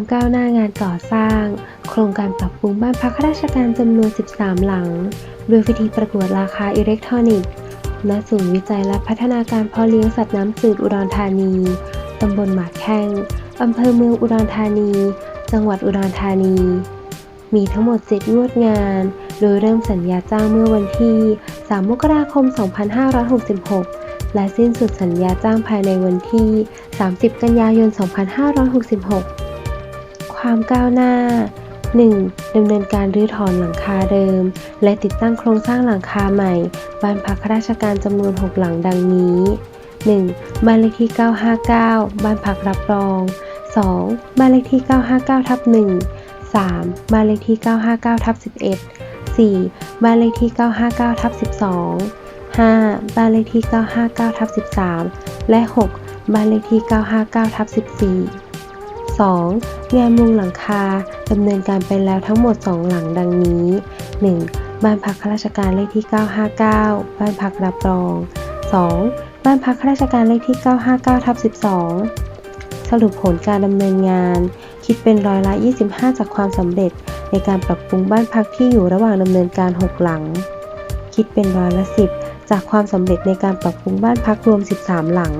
ความก้าวหน้างานก่อสร้าง โครงการปรับปรุงบ้านพักข้าราชการจำนวน 13 หลัง โดยวิธีประกวดราคาอิเล็กทรอนิกส์ณศูนย์วิจัยและพัฒนาการเพาะเลี้ยงสัตว์น้ำจืดอุดรธานี ตำบลหมากแข้งอำเภอเมืองอุดรธานี จังหวัดอุดรธานี มีทั้งหมด 7 งวดงาน โดยเริ่มสัญญาจ้างเมื่อวันที่ 3 มกราคม 2566 และสิ้นสุดสัญญาจ้างภายในวันที่ 30 กันยายน 2566 ความก้าวหน้า 1. ดำเนินการรื้อถอนหลังคาเดิม และติดตั้งโครงสร้างหลังคาใหม่ บ้านพักข้าราชการจำนวน 6 หลังดังนี้ 1. บ้านเลขที่ 959 บ้านพักรับรอง 2. บ้านเลขที่ 959ทับ1 3. บ้านเลขที่ 959ทับ11 4. บ้านเลขที่ 959ทับ12 5. บ้านเลขที่ 959ทับ13 และ 6. บ้านเลขที่ 959ทับ14 2. งานมุงหลังคาดำเนินการไปแล้วทั้งหมด 2 หลังดังนี้ 1. บ้านพักข้าราชการเลขที่ 959 บ้านพักรับรอง 2. บ้านพักข้าราชการเลขที่ 959ทับ12 สรุปผลการดำเนินงาน คิดเป็นร้อยละ 25 จากความสำเร็จ ในการปรับปรุงบ้านพักที่อยู่ระหว่างดำเนินการ 6 หลัง คิดเป็นร้อยละ 10 จากความสำเร็จในการปรับปรุงบ้านพักรวม 13 หลัง